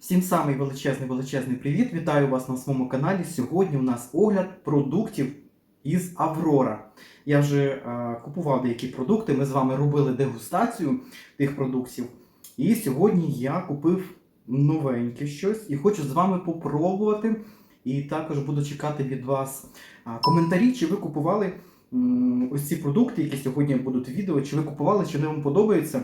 Всім самий величезний величезний привіт! Вітаю вас на своєму каналі. Сьогодні у нас огляд продуктів із Аврора. Я вже е, купував деякі продукти. Ми з вами робили дегустацію тих продуктів. І сьогодні я купив новеньке щось і хочу з вами попробувати. І також буду чекати від вас коментарі, чи ви купували ось ці продукти, які сьогодні будуть відео, чи ви купували, чи вони вам подобаються.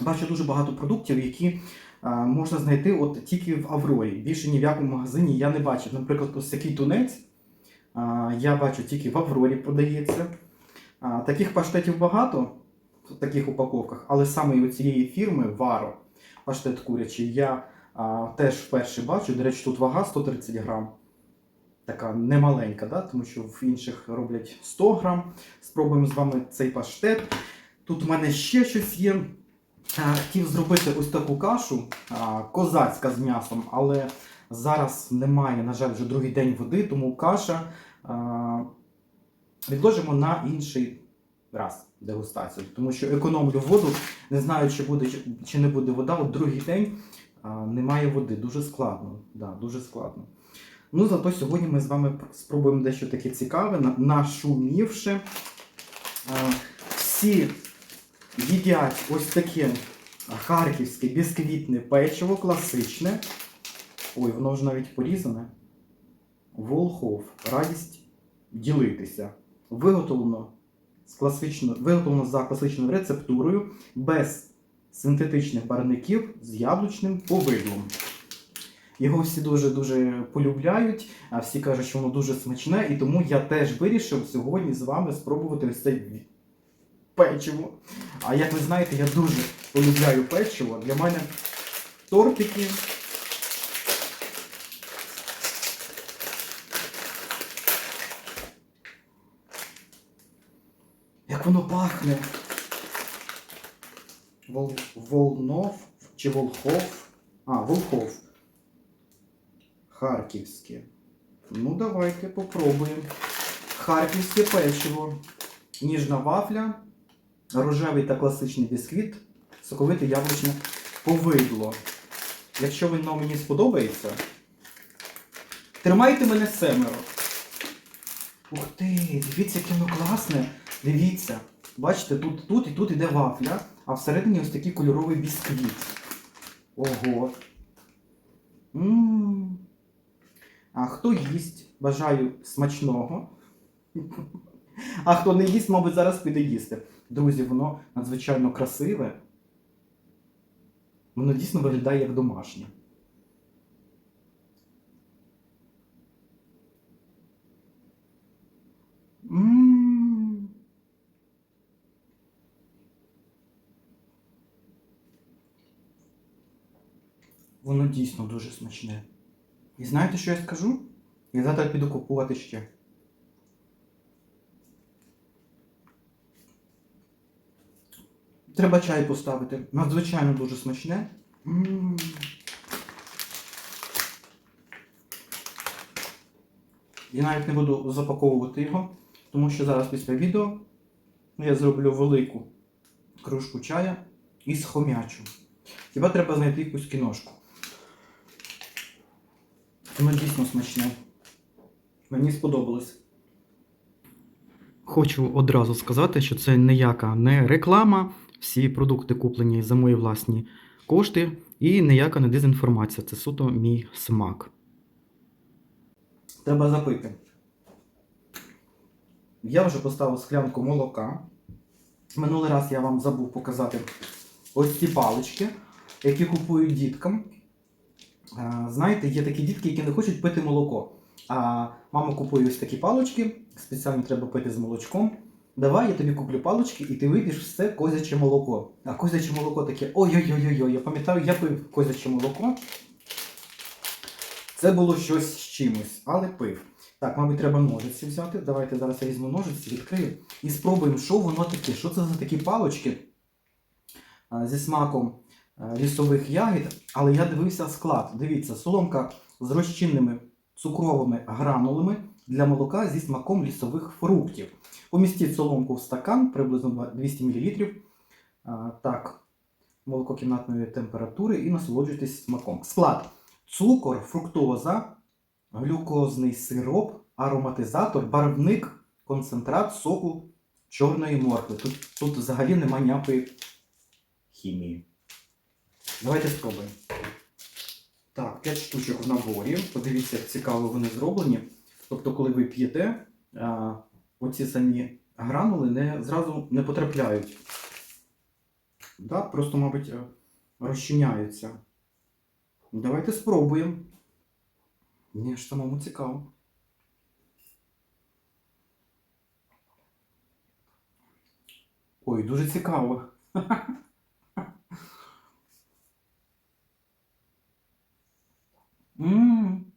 Бачу дуже багато продуктів, які можна знайти от тільки в Аврорі. Більше ні в якому магазині я не бачив. Наприклад, ось такий тунець я бачу тільки в Аврорі продається. Таких паштетів багато в таких упаковках, але саме у цієї фірми Варо паштет курячий я теж вперше бачу. До речі, тут вага 130 грам. Така немаленька, да? тому що в інших роблять 100 грам. Спробуємо з вами цей паштет. Тут в мене ще щось є. А, Хотів зробити ось таку кашу козацька з м'ясом, але зараз немає, на жаль, вже другий день води, тому каша відложимо на інший раз дегустацію. Тому що економлю воду, не знаю, чи буде чи не буде вода. От другий день немає води. Дуже складно. Да, дуже складно. Ну, зато сьогодні ми з вами спробуємо дещо таке цікаве, нашумівши. Всі їдять ось таке харківське бісквітне печиво, класичне. Ой, воно ж навіть порізане. Волхов. Радість ділитися. Виготовлено, з класично, виготовлено за класичною рецептурою, без синтетичних барвників з яблучним повидлом. Його всі дуже-дуже полюбляють, а всі кажуть, що воно дуже смачне, і тому я теж вирішив сьогодні з вами спробувати ось це ві- печиво. А як ви знаєте, я дуже полюбляю печиво. Для мене тортики. Як воно пахне. Вол... Волнов чи Волхов? А, Волхов. Харківське. Ну, давайте попробуємо. Харківське печиво. Ніжна вафля, рожевий та класичний бісквіт, соковите яблучне повидло. Якщо воно мені сподобається, тримайте мене семеро. Ух ти, дивіться, яке воно класне. Дивіться. Бачите, тут, тут і тут іде вафля, а всередині ось такий кольоровий бісквіт. Ого. М. А хто їсть, бажаю смачного. А хто не їсть, мабуть, зараз піде їсти. Друзі, воно надзвичайно красиве. Воно дійсно виглядає як домашнє. Воно дійсно дуже смачне. І знаєте, що я скажу? Я завтра піду купувати ще. Треба чай поставити. Надзвичайно дуже смачне. М. Я навіть не буду запаковувати його, тому що зараз після відео я зроблю велику кружку чая і схомячу. Хіба треба знайти якусь кіношку. Воно дійсно смачне. Мені сподобалось. Хочу одразу сказати, що це ніяка не реклама. Всі продукти куплені за мої власні кошти і ніяка не дезінформація. Це суто мій смак. Треба запити. Я вже поставив склянку молока. Минулий раз я вам забув показати ось ці палички, які купують діткам. Знаєте, є такі дітки, які не хочуть пити молоко. А мама купує ось такі палички, спеціально треба пити з молочком. Давай я тобі куплю палички і ти вип'єш все козяче молоко. А козяче молоко таке ой-ой-ой-ой. Я пам'ятаю, я пив козяче молоко. Це було щось з чимось, але пив. Так, мабуть, треба ножиці взяти. Давайте зараз я візьму ножиці, відкрию і спробуємо, що воно таке. Що це за такі палички а, зі смаком лісових ягід. Але я дивився склад. Дивіться, соломка з розчинними цукровими гранулами для молока зі смаком лісових фруктів. Помістіть соломку в стакан приблизно 200 мл. Так, молоко кімнатної температури і насолоджуйтесь смаком. Склад. цукор, фруктоза, глюкозний сироп, ароматизатор, барвник, концентрат соку чорної моркви. Тут, тут взагалі нема ніякої хімії. Давайте спробуємо. Так, 5 штучок в наборі. Подивіться, як цікаво вони зроблені. Тобто, коли ви п'єте, оці самі гранули не, зразу не потрапляють. Да, просто, мабуть, е, розчиняються. Давайте спробуємо. Мені ж самому цікаво. Ой, дуже цікаво. М.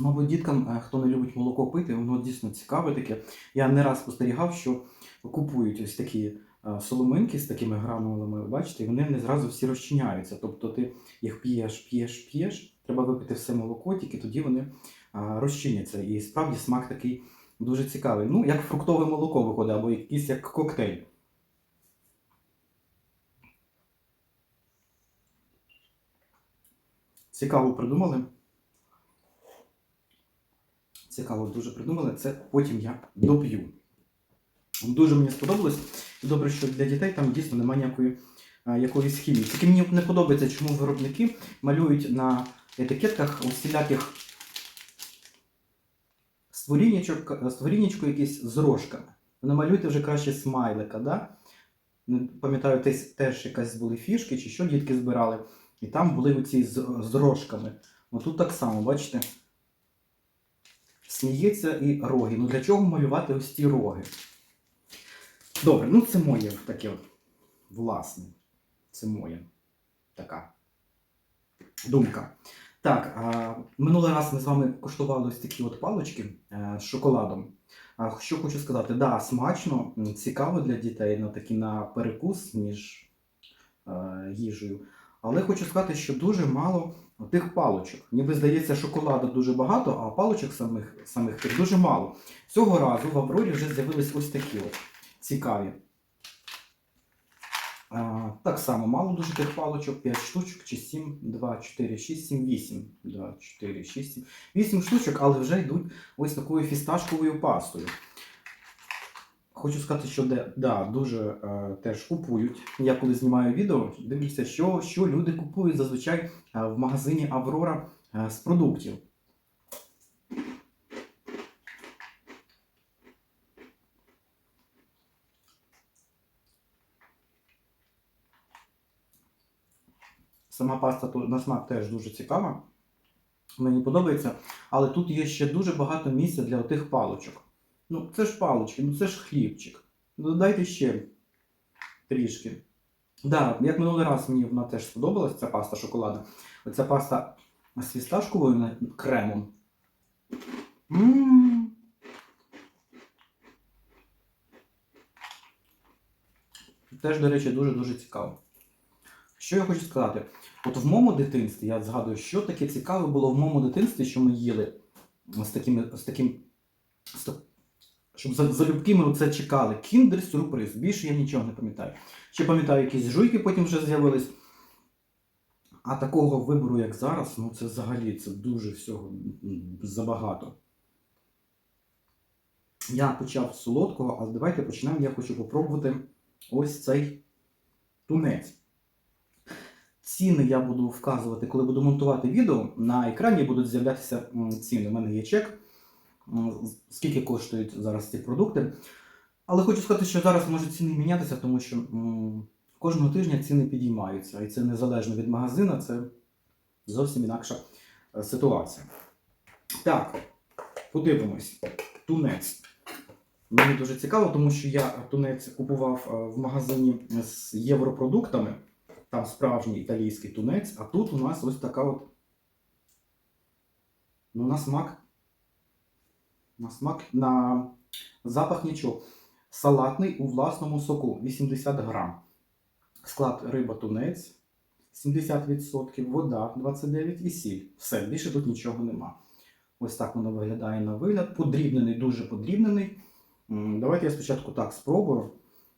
Мабуть, діткам, е, хто не любить молоко пити, воно дійсно цікаве таке. Я не раз спостерігав, що купують ось такі е, соломинки з такими гранулами, бачите, і вони не зразу всі розчиняються. Тобто ти їх п'єш, п'єш, п'єш, треба випити все молоко, тільки тоді вони е, розчиняться. І справді смак такий дуже цікавий. Ну, як фруктове молоко виходить, або якийсь як коктейль. Цікаво придумали. Цікаво дуже придумали. Це потім я доп'ю. Дуже мені сподобалось. Добре, що для дітей там дійсно немає ніякої а, якоїсь хімії. Тільки мені не подобається, чому виробники малюють на етикетках усіляких створіннячок, створіннячко якісь з рожками. Ви намалюйте вже краще смайлика, да? Пам'ятаю, теж якась були фішки, чи що дітки збирали. І там були оці з, з рожками. Отут так само, бачите? Сміється і роги. Ну для чого малювати ось ті роги? Добре, ну це моє таке власне. Це моя така думка. Так, а, минулий раз ми з вами коштували ось такі от палочки е, з шоколадом. А, що хочу сказати, да, смачно, цікаво для дітей на такі на перекус між е, їжею. Але хочу сказати, що дуже мало тих палочок. Ніби здається, шоколаду дуже багато, а палочок самих, самих тих дуже мало. Цього разу в Аврорі вже з'явились ось такі от цікаві. А, так само мало дуже тих палочок, 5 штучок, чи 7, 2, 4, 6, 7, 8. 2, 4, 6, 7. 8 штучок, але вже йдуть ось такою фісташковою пастою. Хочу сказати, що де, да, дуже е, теж купують. Я коли знімаю відео, дивлюся, що, що люди купують зазвичай е, в магазині Аврора е, з продуктів. Сама паста на смак теж дуже цікава. Мені подобається. Але тут є ще дуже багато місця для отих палочок. Ну, це ж палочки, ну це ж хлібчик. Ну, додайте ще трішки. Да, як минулий раз мені вона теж сподобалась, ця паста шоколада. Оця паста з фісташковою кремом. М. Теж, до речі, дуже-дуже цікаво. Що я хочу сказати? От в моєму дитинстві, я згадую, що таке цікаве було в моєму дитинстві, що ми їли з такими, з таким, з так- щоб за, залюбки ми це чекали. Кіндер сюрприз. Більше я нічого не пам'ятаю. Ще пам'ятаю, якісь жуйки потім вже з'явились. А такого вибору, як зараз, ну це взагалі це дуже всього забагато. Я почав з солодкого, а давайте почнемо. Я хочу попробувати ось цей тунець. Ціни я буду вказувати, коли буду монтувати відео. На екрані будуть з'являтися ціни. У мене є чек, скільки коштують зараз ці продукти. Але хочу сказати, що зараз можуть ціни мінятися, тому що кожного тижня ціни підіймаються. І це незалежно від магазину, це зовсім інакша е, ситуація. Так, подивимось. Тунець. Мені дуже цікаво, тому що я тунець купував е, в магазині з європродуктами. Там справжній італійський тунець, а тут у нас ось така от. Ну, на смак. На смак, на запах нічого. Салатний у власному соку 80 грам. Склад риба тунець 70%, вода 29% і сіль. Все, більше тут нічого нема. Ось так воно виглядає на вигляд. Подрібнений, дуже подрібнений. Давайте я спочатку так спробую.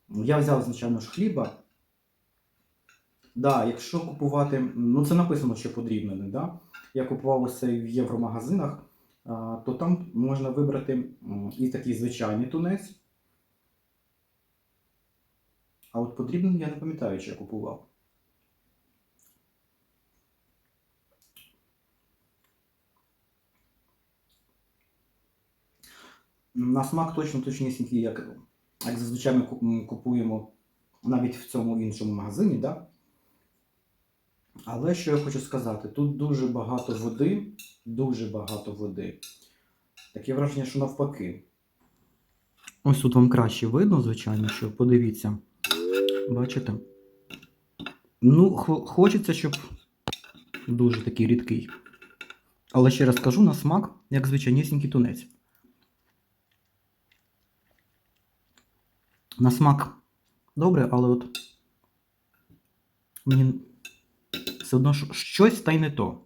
Я взяв, звичайно ж, хліба. Да, якщо купувати, ну це написано, що подрібнений, да? Я купував ось в євромагазинах, то там можна вибрати і такий звичайний тунець. А от подрібнений я не пам'ятаю, чи я купував. На смак точно точнісінький, як, як зазвичай ми купуємо навіть в цьому іншому магазині, да? Але що я хочу сказати, тут дуже багато води, дуже багато води. Таке враження, що навпаки. Ось тут вам краще видно, звичайно, що подивіться. Бачите? Ну, хо- хочеться, щоб дуже такий рідкий. Але ще раз кажу, на смак, як звичайнісінький тунець. На смак добре, але от мені все одно щось та й не то.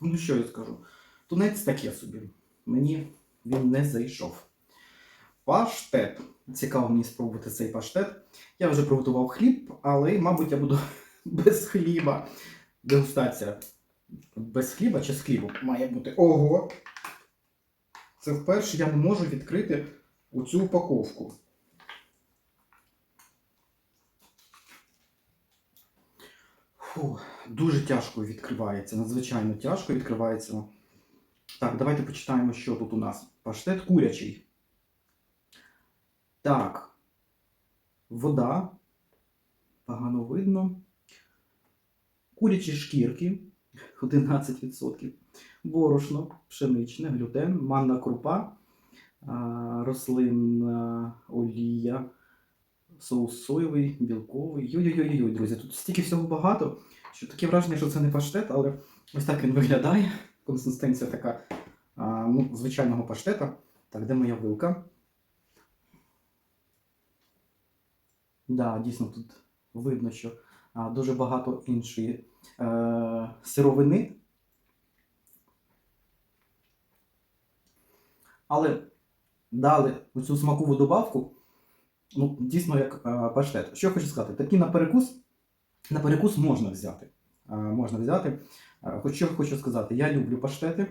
Ну, що я скажу? Тунець таке собі. Мені він не зайшов. Паштет. Цікаво мені спробувати цей паштет. Я вже приготував хліб, але, мабуть, я буду без хліба. Дегустація. Без хліба чи з хлібом має бути. Ого! Це вперше я не можу відкрити оцю упаковку. Фу, дуже тяжко відкривається, надзвичайно тяжко відкривається. Так, давайте почитаємо, що тут у нас. Паштет курячий. Так. Вода. Погано видно. Курячі шкірки 11%. Борошно, пшеничне, глютен, манна крупа, рослинна олія, соус соєвий, білковий. Йой-йой-йой, друзі, тут стільки всього багато, що таке враження, що це не паштет, але ось так він виглядає. Консистенція така а, ну, звичайного паштета. Так, де моя вилка? Да, дійсно, тут видно, що а, дуже багато іншої е, сировини. Але дали оцю смакову добавку, ну, дійсно як е, паштет. Що я хочу сказати, такі на перекус, на перекус можна взяти. Е, можна взяти. Е, Хоч що хочу сказати, я люблю паштети.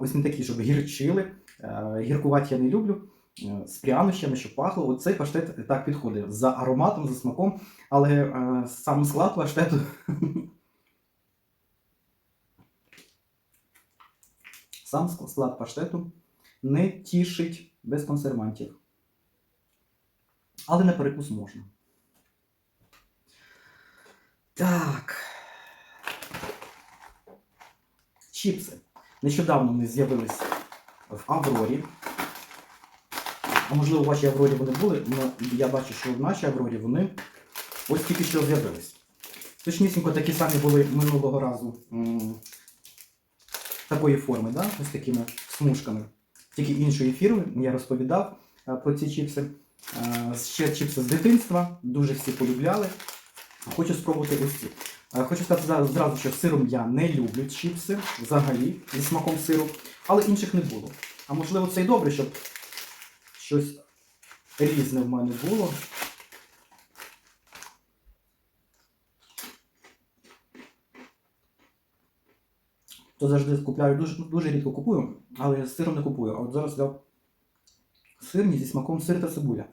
Ось не такі, щоб гірчили. Гіркувати я не люблю. З прянощами, щоб пахло. Оцей паштет так підходить за ароматом, за смаком, але сам склад паштету. Сам склад паштету не тішить без консервантів. Але на перекус можна. Так. Чіпси. Нещодавно вони з'явились в Аврорі. А можливо, у вашій Аврорі вони були, але я бачу, що в нашій Аврорі вони ось тільки що з'явились. Точнісінько такі самі були минулого разу такої форми, да? ось такими смужками. Тільки іншої фірми я розповідав про ці чіпси. Е, Ще чіпси з дитинства, дуже всі полюбляли. Хочу спробувати ось ці. Е, Хочу сказати зразу- що сиром я не люблю чіпси взагалі зі смаком сиру, але інших не було. А можливо, це й добре, щоб щось різне в мене було. То завжди купляю, дуже, дуже рідко купую, але я з сиром не купую. А от зараз взяв сирні зі смаком сир та цибуля.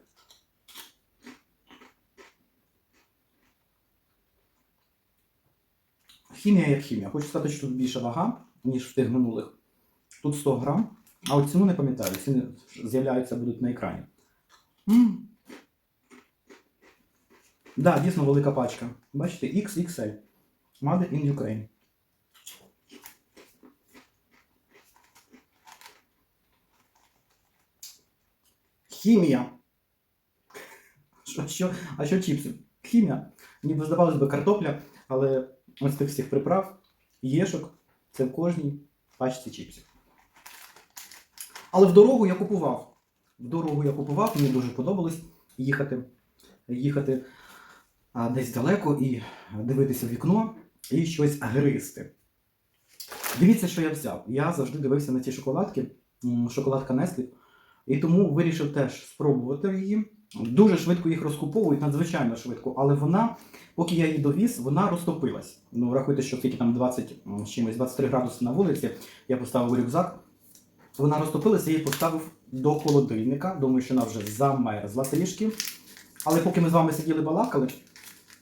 Хімія як хімія. Хочу сказати, що тут більша вага, ніж в тих минулих. Тут 100 грам, а от ціну не пам'ятаю, ціни з'являються будуть на екрані. м Да, дійсно велика пачка. Бачите, XXL. Made in Ukraine. Хімія. Що, що, а що чіпси? Хімія. Ніби здавалось би картопля, але ось тих всіх приправ, єшок, це в кожній пачці чіпсів. Але в дорогу я купував. В дорогу я купував, мені дуже подобалось їхати, їхати а, десь далеко і дивитися в вікно і щось гризти. Дивіться, що я взяв. Я завжди дивився на ці шоколадки, шоколадка Nestle, і тому вирішив теж спробувати її. Дуже швидко їх розкуповують, надзвичайно швидко, але вона, поки я її довіз, вона розтопилась. Ну, рахуйте, що тільки там 20 чимось, 23 градуси на вулиці, я поставив рюкзак. Вона розтопилася, я її поставив до холодильника. Думаю, що вона вже замерзла трішки. Але поки ми з вами сиділи балакали,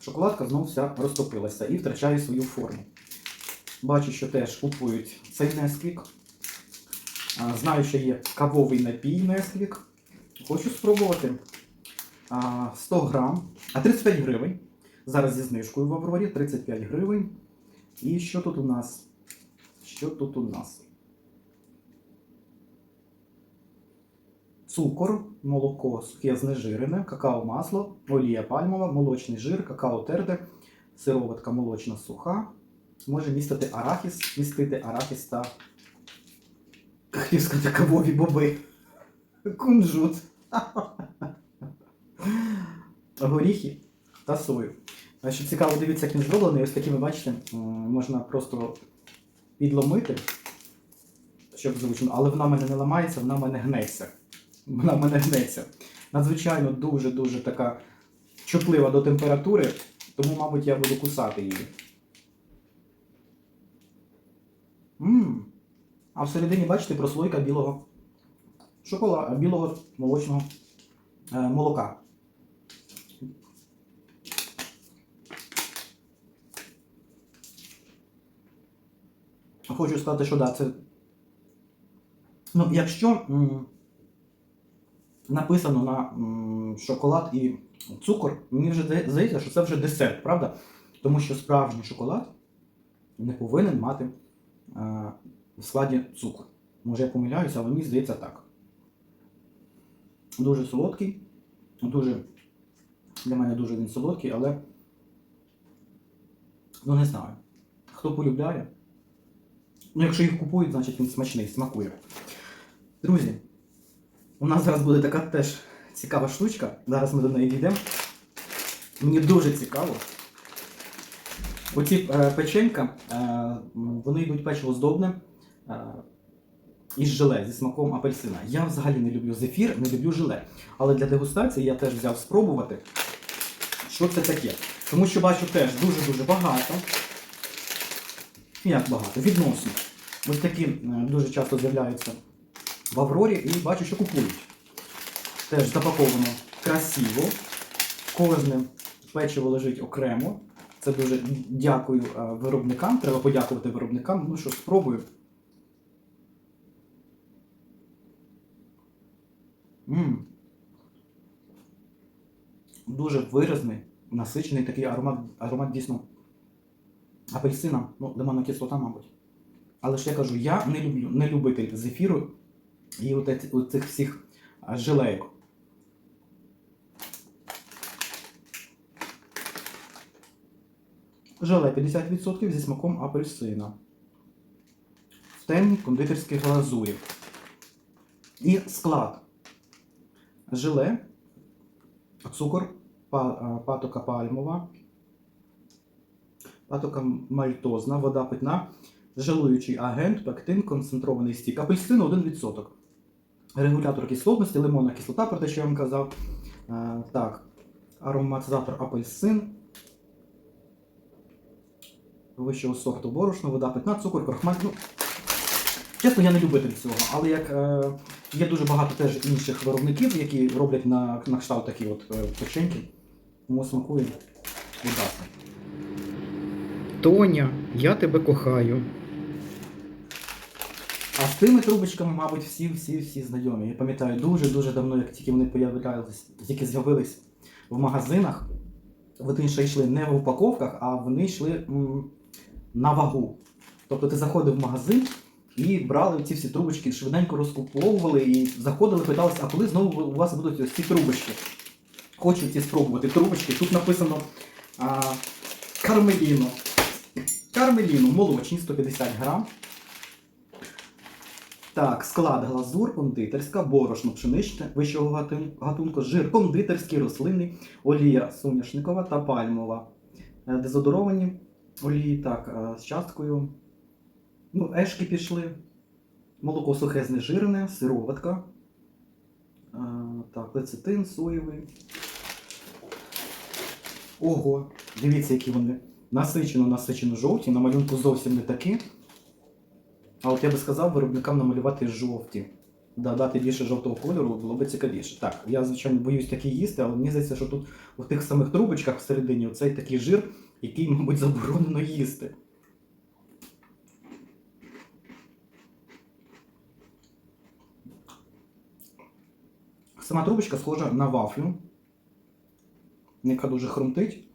шоколадка знову вся розтопилася і втрачає свою форму. Бачу, що теж купують цей Несквік. Знаю, що є кавовий напій Несквік. Хочу спробувати. 100 грам, а 35 гривень. Зараз зі знижкою в Аврорі 35 гривень. І що тут у нас? Що тут у нас? Цукор, молоко сухе знежирене, какао масло, олія пальмова, молочний жир, какао терде, сироватка молочна суха. Може містити арахіс, містити арахіс та сказати кавові боби. Кунжут. Горіхи та сою. Що цікаво, дивіться, як він зроблений. Ось такими, бачите, можна просто підломити, щоб зручно, але вона в мене не ламається, вона в мене гнеться. Вона в мене гнеться. Надзвичайно дуже-дуже така чутлива до температури, тому, мабуть, я буду кусати її. Мм. А всередині, бачите, прослойка білого шоколада, білого молочного е, молока. Хочу сказати, що да, це. Ну, якщо м, написано на м, шоколад і цукор, мені вже здається, що це вже десерт, правда? Тому що справжній шоколад не повинен мати е, в складі цукор. Може я помиляюся, але мені здається так. Дуже солодкий, дуже для мене дуже він солодкий, але ну не знаю. Хто полюбляє? Ну, якщо їх купують, значить він смачний, смакує. Друзі, у нас зараз буде така теж цікава штучка. Зараз ми до неї дійдемо. Мені дуже цікаво. Оці е, печенька, е, вони йдуть печиво здобне е, із желе зі смаком апельсина. Я взагалі не люблю зефір, не люблю желе. Але для дегустації я теж взяв спробувати, що це таке. Тому що бачу теж дуже-дуже багато. Як багато? Відносно. Ось такі е, дуже часто з'являються в Аврорі і бачу, що купують. Теж запаковано красиво. Кожне печиво лежить окремо. Це дуже дякую е, виробникам. Треба подякувати виробникам. Ну що, спробую. м Дуже виразний, насичений такий аромат, аромат дійсно апельсина, ну, лимонна кислота, мабуть. Але ж я кажу, я не люблю, не любитель зефіру і от цих всіх а, желейок. Желе 50% зі смаком апельсина. В темній кондитерській глазурі. І склад. Желе, цукор, патока пальмова, патока мальтозна, вода питна, желуючий агент, пектин, концентрований стік, апельсину 1%. Регулятор кислотності, лимонна кислота, про те, що я вам казав. Е, так, ароматизатор апельсин. Вищого сорту борошно, вода питна, цукор, крохмаль. Ну, чесно, я не любитель цього, але як е, є дуже багато теж інших виробників, які роблять на, на кшталт такі от е, печеньки. Тому смакує удався. Тоня, я тебе кохаю. А з тими трубочками, мабуть, всі, всі, всі знайомі. Я пам'ятаю дуже-дуже давно, як тільки вони появлялись, тільки з'явились в магазинах. Вони ще йшли не в упаковках, а вони йшли м, на вагу. Тобто ти заходив в магазин і брали ці всі трубочки, швиденько розкуповували і заходили, питалися, а коли знову у вас будуть ось ці трубочки? Хочу ці спробувати трубочки. Тут написано а, кармеліно. Кармеліно молочні 150 грам. Так, склад глазур, кондитерська, борошно пшеничне вищого гатун- гатунку, жир кондитерський, рослинний, олія соняшникова та пальмова. Е, Дезодоровані олії, так, е, з часткою. Ну, ешки пішли. Молоко сухе знежирене, сироватка. так, лецитин соєвий. Ого, дивіться, які вони насичено, насичено жовті. На малюнку зовсім не такі. А от я би сказав виробникам намалювати жовті. Додати більше жовтого кольору було б цікавіше. Так, я, звичайно, боюсь такі їсти, але мені здається, що тут у тих самих трубочках всередині оцей такий жир, який, мабуть, заборонено їсти. Сама трубочка схожа на вафлю, яка дуже хрумтить.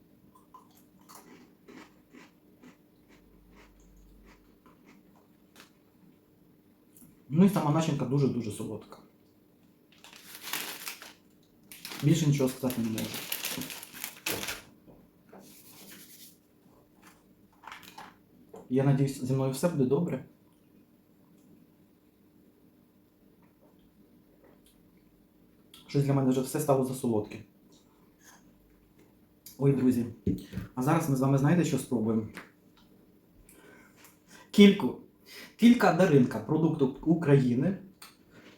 Ну і сама начинка дуже-дуже солодка. Більше нічого сказати не можу. Я надіюсь, зі мною все буде добре. Щось для мене вже все стало засолодке. Ой, друзі. А зараз ми з вами знаєте, що спробуємо? Кільку. Кілька даринка продукту України,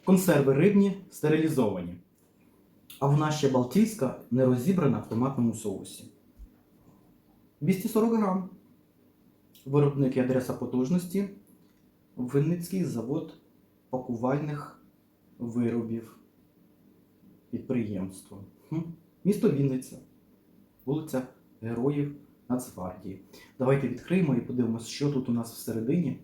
консерви рибні стерилізовані. А в нас ще Балтійська не розібрана в томатному соусі. 240 грам. Виробник і адреса потужності. Винницький завод пакувальних виробів. Підприємство. Місто Вінниця. Вулиця Героїв Нацгвардії. Давайте відкриємо і подивимося, що тут у нас всередині.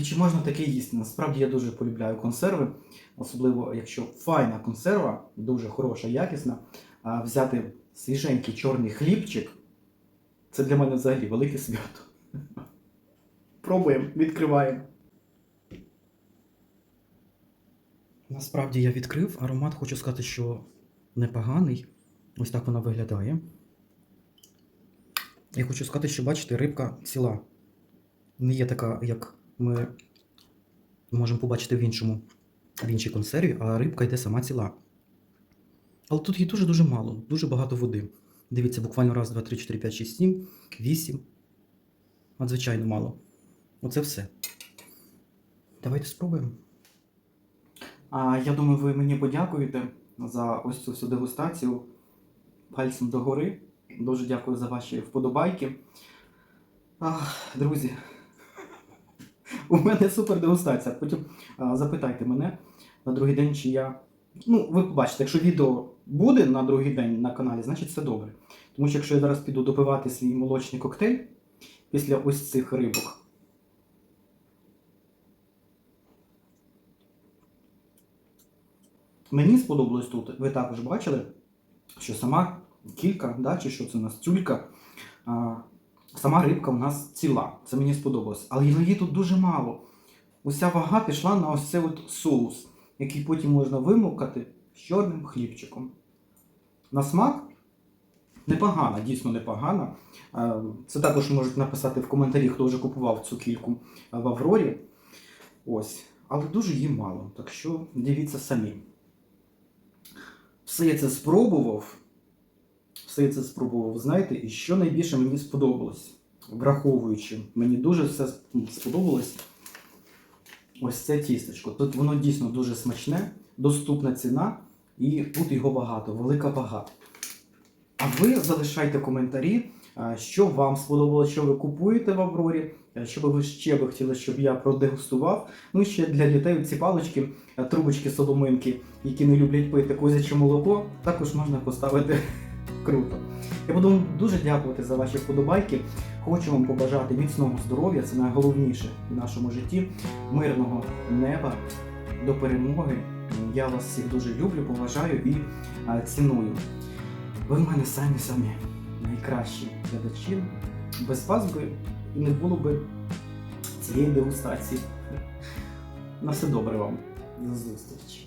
І чи можна таке їсти? Насправді я дуже полюбляю консерви, особливо якщо файна консерва, дуже хороша, якісна, а взяти свіженький чорний хлібчик це для мене взагалі велике свято. Пробуємо, відкриваємо. Насправді я відкрив аромат, хочу сказати, що непоганий. Ось так вона виглядає. Я хочу сказати, що бачите, рибка ціла. Не є така, як ми можемо побачити в іншому, в іншій консерві, а рибка йде сама ціла. Але тут її дуже-дуже мало, дуже багато води. Дивіться, буквально раз, два, три, чотири, п'ять, шість, сім, вісім. Надзвичайно мало. Оце все. Давайте спробуємо. А, я думаю, ви мені подякуєте за ось цю всю дегустацію пальцем догори. Дуже дякую за ваші вподобайки. Ах, друзі, у мене супер дегустація. Потім а, запитайте мене на другий день, чи я. Ну, ви побачите, якщо відео буде на другий день на каналі, значить все добре. Тому що якщо я зараз піду допивати свій молочний коктейль після ось цих рибок. Мені сподобалось тут, ви також бачили, що сама кілька, да, чи що це у нас тюлька, сама рибка у нас ціла. Це мені сподобалось. Але її тут дуже мало. Уся вага пішла на ось цей от соус, який потім можна вимовкати з чорним хлібчиком. На смак непогана, дійсно непогана. Це також можуть написати в коментарі, хто вже купував цю кільку в Аврорі. Ось. Але дуже її мало. Так що дивіться самі. Все я це спробував. Все це спробував, знаєте, і що найбільше мені сподобалось, враховуючи, мені дуже все сподобалось. Ось це тістечко. Тут воно дійсно дуже смачне, доступна ціна, і тут його багато, велика вага. А ви залишайте коментарі, що вам сподобалось, що ви купуєте в Аврорі, а, що ви ще би хотіли, щоб я продегустував. Ну і ще для дітей ці палички, трубочки соломинки, які не люблять пити козяче молоко, також можна поставити круто. Я буду вам дуже дякувати за ваші вподобайки. Хочу вам побажати міцного здоров'я, це найголовніше в нашому житті, мирного неба, до перемоги. Я вас всіх дуже люблю, поважаю і ціную. Ви в мене самі самі найкращі глядачі. Без вас би і не було би цієї дегустації. На все добре вам. До зустрічі.